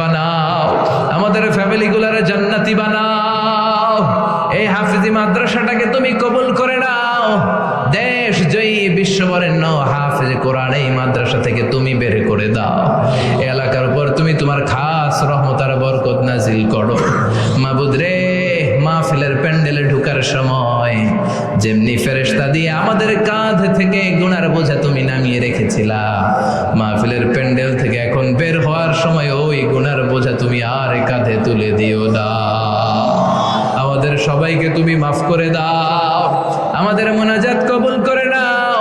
বানাও। আমাদের ফ্যামিলিগুলারে জান্নাতি বানাও। এই হাফিজি মাদ্রাসাটাকে তুমি কবুল করে নাও। দেশ জয়ী, বিশ্ববরেণ্য হাফিজ কোরআন এই মাদ্রাসা থেকে তুমি বের করে দাও। এলাকার উপর তুমি তোমার খাস রহমতার বরকত নাজিল করো। মাবুদ রে, মাহফিলের প্যান্ডেলে ঢুকার সময় যেমনি ফেরেশতা দিয়ে আমাদের কাঁধ থেকে গুনার বোঝা তুমি নামিয়ে রেখেছিলা। মাহফিলের প্যান্ডেল থেকে এখন বের হওয়ার সময় তুলে দিও দাও আমাদের সবাইকে তুমি মাফ করে দাও। আমাদের মোনাজাত কবুল করে নাও।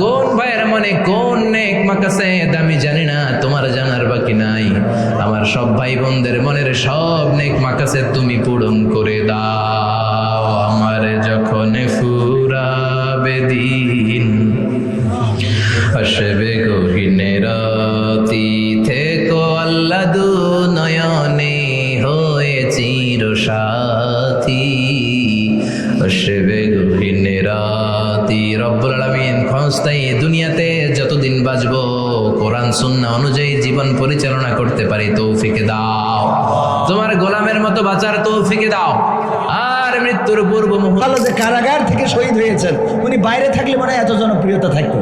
কোন ভাইয়ের মনে কোন নেক মাকাসে আমি জানি না, তোমার জানার বাকি নাই। আমার সব ভাই বোনদের মনের সব নেক মাকাসে তুমি পূরণ করে দাও। আমার যখন ফুরাবে দিন, আসবে গহিনে চির সাথী, আসবে গহিনে রাতি রব্বুল আলামিন দুনিয়াতে যতদিন বাঁচবো, কোরআন, সুন্নাহ অনুযায়ী জীবন পরিচালনা করতে পারি, তৌফিকে দাও। তোমার গোলামের মতো বাঁচার তৌফিকে দাও। আর মৃত্যুর পূর্ব ভালো যে কারাগার থেকে শহীদ হয়েছেন, উনি বাইরে থাকলে মানে এত জনপ্রিয়তা থাকতো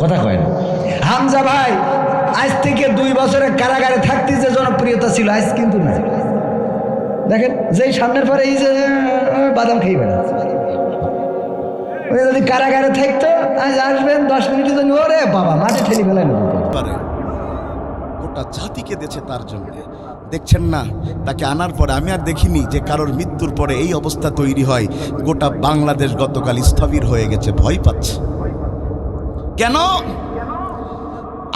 কথা কয় হামজা ভাই, আজ থেকে দুই বছরে কারাগারে থাকতে যে জনপ্রিয়তা ছিল, আজ কিন্তু না দেখেন, যেই সামনের পরে এই যে বাদাম খেয়ে বেড়াচ্ছে যদি কারাগারে থাকতো, আজ আসবেন, দশ মিনিটের জন্য, ওরে বাবা মাঠে ঠেলি পারে। গোটা জাতিকে দিয়েছে তার জন্য। দেখছেন না? তাকে আনার পরে আমি আর দেখিনি যে কারোর মৃত্যুর পরে এই অবস্থা তৈরি হয়। গোটা বাংলাদেশ গতকাল স্থবির হয়ে গেছে, ভয় পাচ্ছে। কেন?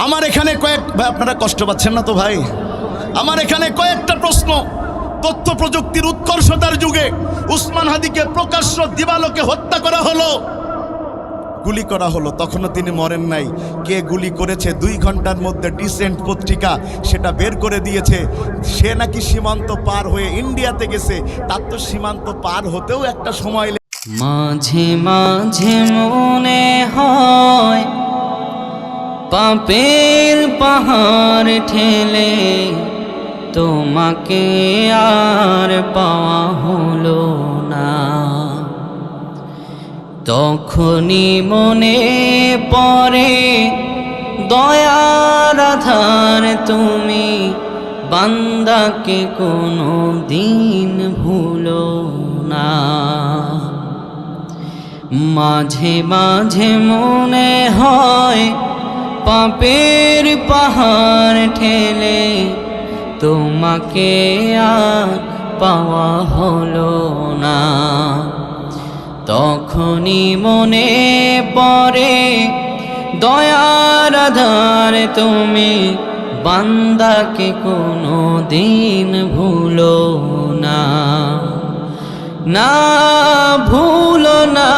আমার এখানে কয়েক ভাই, আপনারা কষ্ট পাচ্ছেন না তো ভাই? আমার এখানে কয়েকটা প্রশ্ন। তথ্য প্রযুক্তির উৎকর্ষতার যুগে উসমান হাদিকে প্রকাশ্য দিবালোকে হত্যা করা হলো। গুলি করা হলো। তখনও তিনি মরেন নাই। কে গুলি করেছে? দুই ঘণ্টার মধ্যে ডিসেন্ট পত্রিকা সেটা বের করে দিয়েছে। সে নাকি সীমান্ত পার হয়ে ইন্ডিয়াতে গেছে। তার তো সীমান্ত পার হতেও একটা সময় মাঝে মাঝে মনে হয়, পাপের পাহাড় ঠেলে তোমাকে আর পাওয়া হলো না। তখনই মনে পড়ে দয়ার আধার তুমি বান্দাকে কোনো দিন ভুলো না। মাঝে মাঝে মনে হয় পাপের পাহাড় ঠেলে তোমাকে আর পাওয়া হলো না। তখনই মনে পড়ে দয়ার আধার, তুমি বান্দাকে কোনো দিন ভুলো না। না ভুলো না,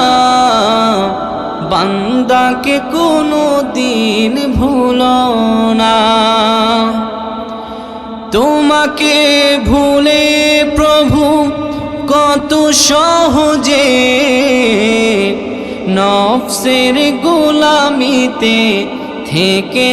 বান্দাকে কোনো দিন ভুলো না। তোমাকে ভুলে প্রভু কত সহজে নফসের গোলামিতে থেকে